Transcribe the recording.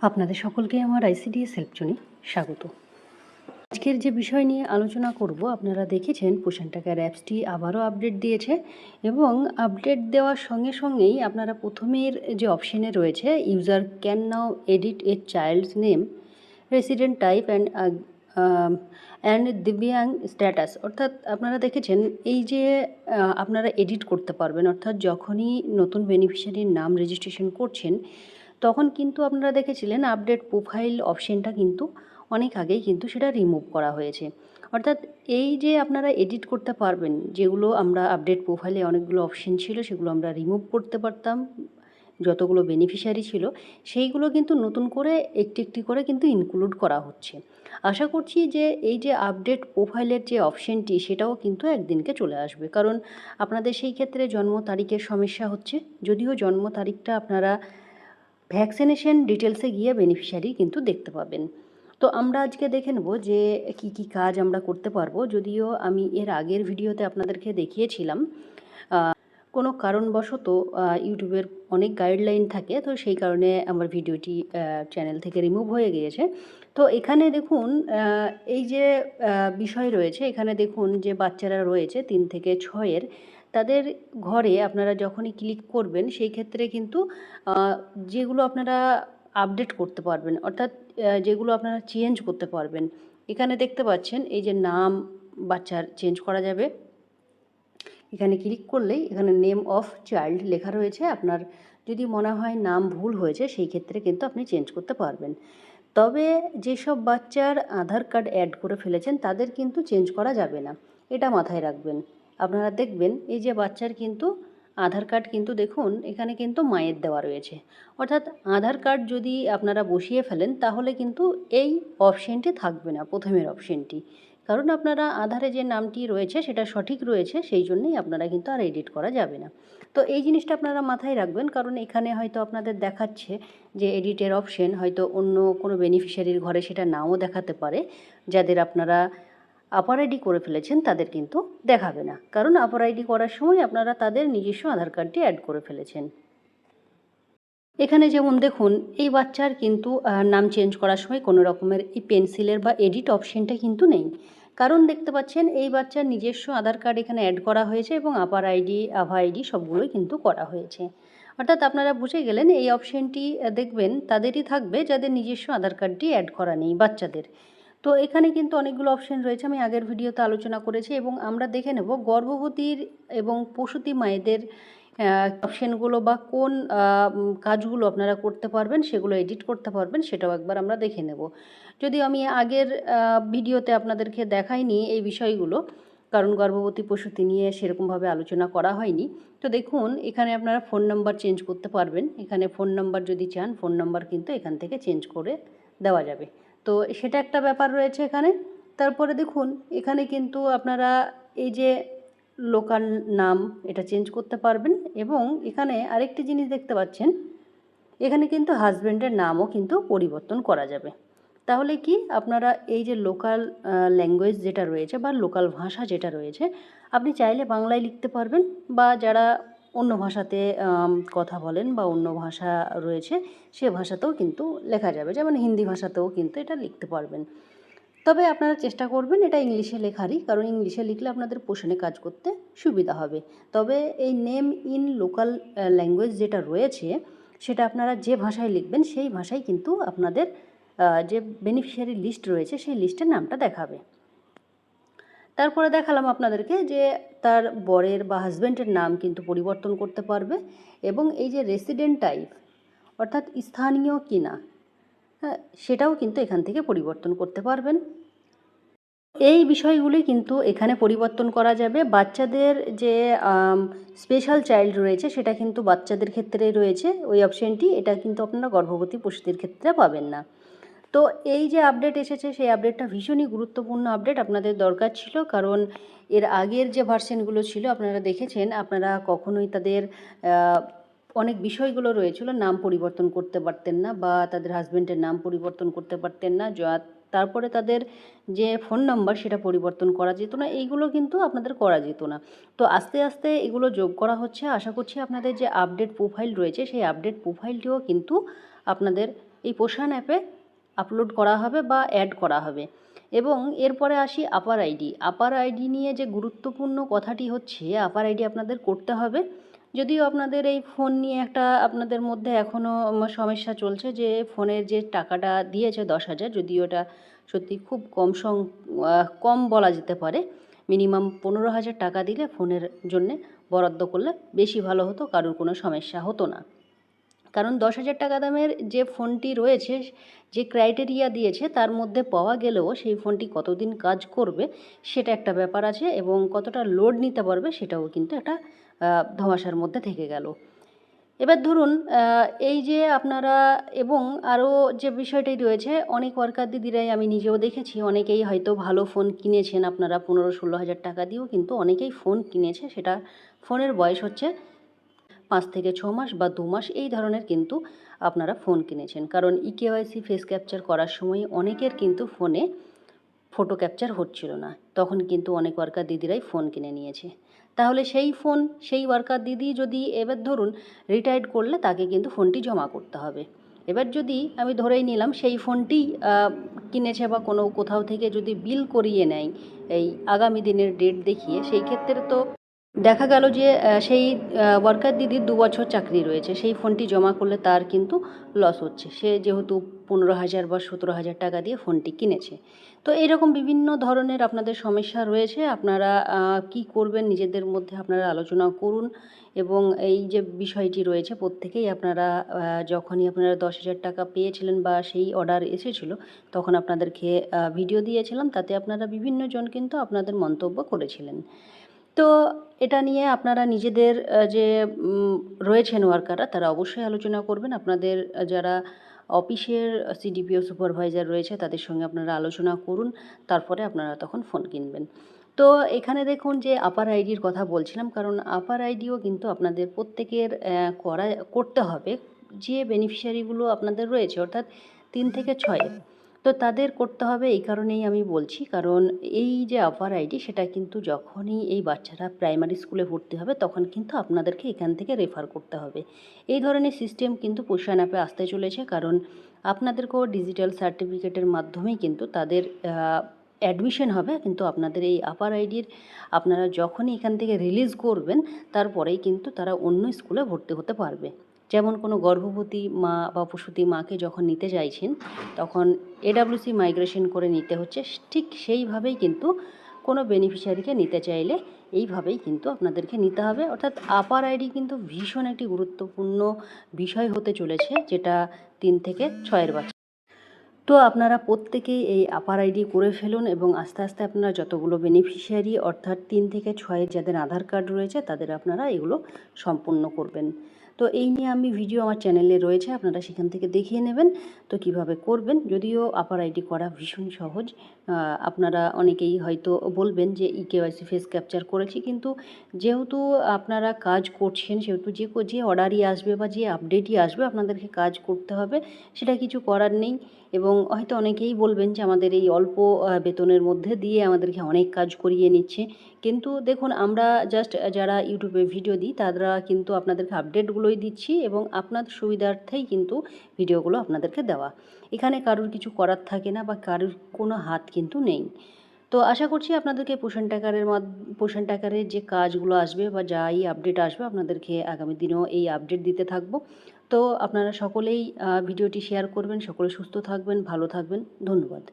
আপনাদের সকলকে আমার আইসিডিএস হেল্পজনে স্বাগত। আজকের যে বিষয় নিয়ে আলোচনা করব, আপনারা দেখেছেন পোষণ টাকার অ্যাপসটি আবারও আপডেট দিয়েছে এবং আপডেট দেওয়ার সঙ্গে সঙ্গেই আপনারা প্রথমের যে অপশনে রয়েছে user can now edit a child's name resident type and and Dibang status অর্থাৎ আপনারা দেখেছেন এই যে আপনারা এডিট করতে পারবেন। অর্থাৎ যখনই নতুন বেনিফিশিয়ারির নাম রেজিস্ট্রেশন করছেন তখন কিন্তু আপনারা দেখেছিলেন আপডেট প্রোফাইল অপশনটা কিন্তু অনেক আগেই কিন্তু সেটা রিমুভ করা হয়েছে। অর্থাৎ এই যে আপনারা এডিট করতে পারবেন, যেগুলো আমরা আপডেট প্রোফাইলে অনেকগুলো অপশান ছিল, সেগুলো আমরা রিমুভ করতে পারতাম, যতগুলো বেনিফিশিয়ারি ছিল, সেইগুলো কিন্তু নতুন করে একটি একটি করে কিন্তু ইনক্লুড করা হচ্ছে। আশা করছি যে এই যে আপডেট প্রোফাইলের যে অপশনটি সেটাও কিন্তু একদিনকে চলে আসবে। কারণ আপনাদের সেই ক্ষেত্রে জন্ম তারিখের সমস্যা হচ্ছে, যদিও জন্ম তারিখটা আপনারা ভ্যাকসিনেশন ডিটেলসে গিয়ে বেনিফিশিয়ারি কিন্তু দেখতে পাবেন। তো আমরা আজকে দেখে নেব যে কি কি কাজ আমরা করতে পারব। যদিও আমি এর আগের ভিডিওতে আপনাদেরকে দেখিয়েছিলাম কোনো কারণবশত ইউটিউবের অনেক গাইডলাইন থাকে, তো সেই কারণে আমার ভিডিওটি চ্যানেল থেকে রিমুভ হয়ে গিয়েছে। তো এখানে দেখুন এই যে বিষয় রয়েছে, এখানে দেখুন যে বাচ্চারা রয়েছে তিন থেকে ছয়ের তাদের ঘরে আপনারা যখনই ক্লিক করবেন, সেই ক্ষেত্রে কিন্তু যেগুলো আপনারা আপডেট করতে পারবেন, অর্থাৎ যেগুলো আপনারা চেঞ্জ করতে পারবেন। এখানে দেখতে পাচ্ছেন, এই যে নাম বাচ্চার চেঞ্জ করা যাবে। এখানে ক্লিক করলেই এখানে নেম অফ চাইল্ড লেখা রয়েছে। আপনার যদি মনে হয় নাম ভুল হয়েছে, সেই ক্ষেত্রে কিন্তু আপনি চেঞ্জ করতে পারবেন। তবে যেসব বাচ্চার আধার কার্ড অ্যাড করে ফেলেছেন, তাদের কিন্তু চেঞ্জ করা যাবে না। এটা মাথায় রাখবেন। আপনারা দেখবেন এই যে বাচ্চার কিন্তু আধার কার্ড কিন্তু দেখুন, এখানে কিন্তু মায়ের দেওয়া রয়েছে। অর্থাৎ আধার কার্ড যদি আপনারা বসিয়ে ফেলেন, তাহলে কিন্তু এই অপশনটি থাকবে না, প্রথমের অপশনটি। কারণ আপনারা আধারে যে নামটি রয়েছে, সেটা সঠিক রয়েছে, সেই জন্যই আপনারা কিন্তু আর এডিট করা যাবে না। তো এই জিনিসটা আপনারা মাথায় রাখবেন, কারণ এখানে হয়তো আপনাদের দেখাচ্ছে যে এডিটের অপশন, হয়তো অন্য কোনো বেনিফিশিয়ারির ঘরে সেটা নাও দেখাতে পারে, যাদের আপনারা আপার আইডি করে ফেলেছেন, তাদের কিন্তু দেখাবে না। কারণ আপার আইডি করার সময় আপনারা তাদের নিজস্ব আধার কার্ডটি অ্যাড করে ফেলেছেন। এখানে যেমন দেখুন, এই বাচ্চার কিন্তু নাম চেঞ্জ করার সময় কোনো রকমের এই পেন্সিলের বা এডিট অপশনটা কিন্তু নেই। কারণ দেখতে পাচ্ছেন, এই বাচ্চার নিজস্ব আধার কার্ড এখানে অ্যাড করা হয়েছে এবং আপার আইডি আভা আইডি সবগুলোই কিন্তু করা হয়েছে। অর্থাৎ আপনারা বুঝে গেলেন, এই অপশনটি দেখবেন, তাদেরই থাকবে যাদের নিজস্ব আধার কার্ডটি অ্যাড করা নেই বাচ্চাদের। তো এখানে কিন্তু অনেকগুলো অপশন রয়েছে, আমি আগের ভিডিওতে আলোচনা করেছি এবং আমরা দেখে নেব গর্ভবতীর এবং প্রসূতি মায়েদের অপশানগুলো বা কোন কাজগুলো আপনারা করতে পারবেন, সেগুলো এডিট করতে পারবেন, সেটাও একবার আমরা দেখে নেব। যদিও আমি আগের ভিডিওতে আপনাদেরকে দেখাইনি এই বিষয়গুলো, কারণ গর্ভবতী প্রসূতি নিয়ে সেরকমভাবে আলোচনা করা হয়নি। তো দেখুন, এখানে আপনারা ফোন নাম্বার চেঞ্জ করতে পারবেন, এখানে ফোন নাম্বার যদি চান ফোন নাম্বার কিন্তু এখান থেকে চেঞ্জ করে দেওয়া যাবে। তো সেটা একটা ব্যাপার রয়েছে এখানে। তারপরে দেখুন, এখানে কিন্তু আপনারা এই যে লোকাল নাম, এটা চেঞ্জ করতে পারবেন এবং এখানে আরেকটি জিনিস দেখতে পাচ্ছেন, এখানে কিন্তু হাজব্যান্ডের নামও কিন্তু পরিবর্তন করা যাবে। তাহলে কি আপনারা এই যে লোকাল ল্যাঙ্গুয়েজ যেটা রয়েছে বা লোকাল ভাষা যেটা রয়েছে, আপনি চাইলে বাংলায় লিখতে পারবেন বা যারা অন্য ভাষাতে কথা বলেন বা অন্য ভাষা রয়েছে, সে ভাষাতেও কিন্তু লেখা যাবে। যেমন হিন্দি ভাষাতেও কিন্তু এটা লিখতে পারবেন। তবে আপনারা চেষ্টা করবেন এটা ইংলিশে লেখারই, কারণ ইংলিশে লিখলে আপনাদের পোষণে কাজ করতে সুবিধা হবে। তবে এই নেম ইন লোকাল ল্যাঙ্গুয়েজ যেটা রয়েছে, সেটা আপনারা যে ভাষায় লিখবেন, সেই ভাষায় কিন্তু আপনাদের যে বেনিফিশিয়ারি লিস্ট রয়েছে, সেই লিস্টের নামটা দেখাবে। তারপরে দেখালাম আপনাদেরকে যে তার বরের বা হাজব্যান্ডের নাম কিন্তু পরিবর্তন করতে পারবে এবং এই যে রেসিডেন্ট টাইপ অর্থাৎ স্থানীয় কিনা হ্যাঁ সেটাও কিন্তু এখান থেকে পরিবর্তন করতে পারবেন। এই বিষয়গুলি কিন্তু এখানে পরিবর্তন করা যাবে। বাচ্চাদের যে স্পেশাল চাইল্ড রয়েছে, সেটা কিন্তু বাচ্চাদের ক্ষেত্রে রয়েছে। ওই অপশনটি এটা কিন্তু আপনারা গর্ভবতী পশুদের ক্ষেত্রে পাবেন না। তো এই যে আপডেট এসেছে, সেই আপডেটটা ভীষণই গুরুত্বপূর্ণ আপডেট আপনাদের দরকার ছিল। কারণ এর আগের যে ভার্সনগুলো ছিল, আপনারা দেখেছেন, আপনারা কখনোই তাদের অনেক বিষয়গুলো রয়েছিল, নাম পরিবর্তন করতে পারতেন না বা তাদের হাজব্যান্ডের নাম পরিবর্তন করতে পারতেন না। যা, তারপরে তাদের যে ফোন নাম্বার সেটা পরিবর্তন করা যেত না। এইগুলো কিন্তু আপনাদের করা যেত না। তো আস্তে আস্তে এগুলো যোগ করা হচ্ছে। আশা করছি আপনাদের যে আপডেট প্রোফাইল রয়েছে, সেই আপডেট প্রোফাইলটিও কিন্তু আপনাদের এই পোষণ অ্যাপে আপলোড করা হবে বা অ্যাড করা হবে। এবং এরপরে আসি আপার আইডি আপার আইডি নিয়ে যে গুরুত্বপূর্ণ কথাটি হচ্ছে আপার আইডি আপনাদের করতে হবে। যদিও আপনাদের এই ফোন নিয়ে একটা আপনাদের মধ্যে এখনও সমস্যা চলছে যে ফোনের যে টাকাটা দিয়েছে দশ হাজার, যদিও ওটা সত্যি খুব কম সং কম বলা যেতে পারে। মিনিমাম পনেরো হাজার টাকা দিলে ফোনের জন্যে বরাদ্দ করলে বেশি ভালো হতো, কারোর কোনো সমস্যা হতো না। কারণ দশ হাজার টাকা দামের যে ফোনটি রয়েছে যে ক্রাইটেরিয়া দিয়েছে তার মধ্যে পাওয়া গেলেও সেই ফোনটি কতদিন কাজ করবে সেটা একটা ব্যাপার আছে এবং কতটা লোড নিতে পারবে সেটাও কিন্তু একটা আহ, ধোঁয়াশার মধ্যে থেকে গেল। এবার ধরুন এই যে আপনারা এবং আরও যে বিষয়টি রয়েছে অনেক ওয়ার্কার দিদিরাই আমি নিজেও দেখেছি অনেকেই হয়তো ভালো ফোন কিনেছেন আপনারা পনেরো ষোলো হাজার টাকা দিয়েও কিন্তু অনেকেই ফোন কিনেছে সেটা ফোনের বয়স হচ্ছে পাঁচ থেকে ছ মাস বা দু মাস এই ধরনের কিন্তু আপনারা ফোন কিনেছেন। কারণ ইকেওয়াইসি ফেস ক্যাপচার করার সময় অনেকের কিন্তু ফোনে ফটো ক্যাপচার হচ্ছিল না। তখন কিন্তু অনেক ওয়ার্কার দিদিরাই ফোন কিনে নিয়েছে। তাহলে সেই ফোন সেই ওয়ার্কার দিদি যদি এবার ধরুন রিটায়ার্ড করলে তাকে কিন্তু ফোনটি জমা করতে হবে। এবার যদি আমি ধরেই নিলাম সেই ফোনটি কিনেছে বা কোনো কোথাও থেকে যদি বিল করিয়ে নেয়, এই আগামী দিনের ডেট দেখিয়ে, সেই ক্ষেত্রে তো দেখা গেল যে সেই ওয়ার্কার দিদির দু বছর চাকরি রয়েছে। সেই ফোনটি জমা করলে তার কিন্তু লস হচ্ছে। সে যেহেতু পনেরো হাজার বা সতেরো হাজার টাকা দিয়ে ফোনটি কিনেছে। তো এরকম বিভিন্ন ধরনের আপনাদের সমস্যা রয়েছে। আপনারা কি করবেন নিজেদের মধ্যে আপনারা আলোচনা করুন এবং এই যে বিষয়টি রয়েছে, প্রত্যেকেই আপনারা যখনই আপনারা দশ হাজার টাকা পেয়েছিলেন বা সেই অর্ডার এসেছিল, তখন আপনাদেরকে ভিডিও দিয়েছিলাম। তাতে আপনারা বিভিন্ন জন কিন্তু আপনাদের মন্তব্য করেছিলেন। তো এটা নিয়ে আপনারা নিজেদের যে রয়েছেন ওয়ার্কাররা তারা অবশ্যই আলোচনা করবেন। আপনাদের যারা অফিসের সিডিপিও সুপারভাইজার রয়েছে, তাদের সঙ্গে আপনারা আলোচনা করুন। তারপরে আপনারা তখন ফোন কিনবেন। তো এখানে দেখুন যে আপার আইডির কথা বলছিলাম, কারণ আপার আইডিও কিন্তু আপনাদের প্রত্যেকের করা, করতে হবে। যে বেনিফিশিয়ারিগুলো আপনাদের রয়েছে, অর্থাৎ তিন থেকে ছয়ের তো তাদের করতে হবে এই কারণেই আমি বলছি। কারণ এই যে আপার আইডি সেটা কিন্তু যখনই এই বাচ্চারা প্রাইমারি স্কুলে ভর্তি হবে তখন কিন্তু আপনাদেরকে এখান থেকে রেফার করতে হবে। এই ধরনের সিস্টেম কিন্তু পোষণ অ্যাপে আসতে চলেছে কারণ আপনাদেরকেও ডিজিটাল সার্টিফিকেটের মাধ্যমেই কিন্তু তাদের অ্যাডমিশন হবে। কিন্তু আপনাদের এই আপার আইডির আপনারা যখনই এখান থেকে রিলিজ করবেন, তারপরেই কিন্তু তারা অন্য স্কুলে ভর্তি হতে পারবে। যেমন কোনো গর্ভবতী মা বা প্রসূতি মাকে যখন নিতে চাইছেন, তখন এডাব্লিউসি মাইগ্রেশন করে নিতে হচ্ছে। ঠিক সেইভাবেই কিন্তু কোনো বেনিফিশিয়ারিকে নিতে চাইলে এইভাবেই কিন্তু আপনাদেরকে নিতে হবে। অর্থাৎ আপার আইডি কিন্তু ভীষণ একটি গুরুত্বপূর্ণ বিষয় হতে চলেছে, যেটা তিন থেকে ছয়ের বাচ্চা। তো আপনারা প্রত্যেকেই এই আপার আইডি করে ফেলুন এবং আস্তে আস্তে আপনারা যতগুলো বেনিফিশিয়ারি অর্থাৎ তিন থেকে ছয়ের যাদের আধার কার্ড রয়েছে, তাদের আপনারা এগুলো সম্পূর্ণ করবেন। তো এই নিয়ে আমি ভিডিও আমার চ্যানেলে রয়েছে, আপনারা সেখান থেকে দেখিয়ে নেবেন। তো কীভাবে করবেন, যদিও আপার আইডি করা ভীষণ সহজ। আপনারা অনেকেই হয়তো বলবেন যে ই কেওয়াইসি ফেস ক্যাপচার করেছি, কিন্তু যেহেতু আপনারা কাজ করছেন, সেহেতু যে যে অর্ডারই আসবে বা যে আপডেটই আসবে, আপনাদেরকে কাজ করতে হবে, সেটা কিছু করার নেই। এবং হয়তো অনেকেই বলবেন যে, আমাদের এই অল্প বেতনের মধ্যে দিয়ে আমাদেরকে অনেক কাজ করিয়ে নিচ্ছে। কিন্তু দেখুন, আমরা জাস্ট যারা ইউটিউবে ভিডিও দিই, তারা কিন্তু আপনাদেরকে আপডেটগুলোই দিচ্ছি এবং আপনাদের সুবিধার্থেই কিন্তু ভিডিওগুলো আপনাদেরকে দেওয়া। এখানে কারোর কিছু করার থাকে না বা কারোর কোনো হাত কিন্তু নেই। তো আশা করছি আপনাদেরকে পোষণ টাকারের পোষণ টাকারের যে কাজগুলো আসবে বা যাই আপডেট আসবে আপনাদেরকে আগামী দিনেও এই আপডেট দিতে থাকব। তো আপনারা সকলেই ভিডিওটি শেয়ার করবেন, সকলে সুস্থ থাকবেন, ভালো থাকবেন। ধন্যবাদ।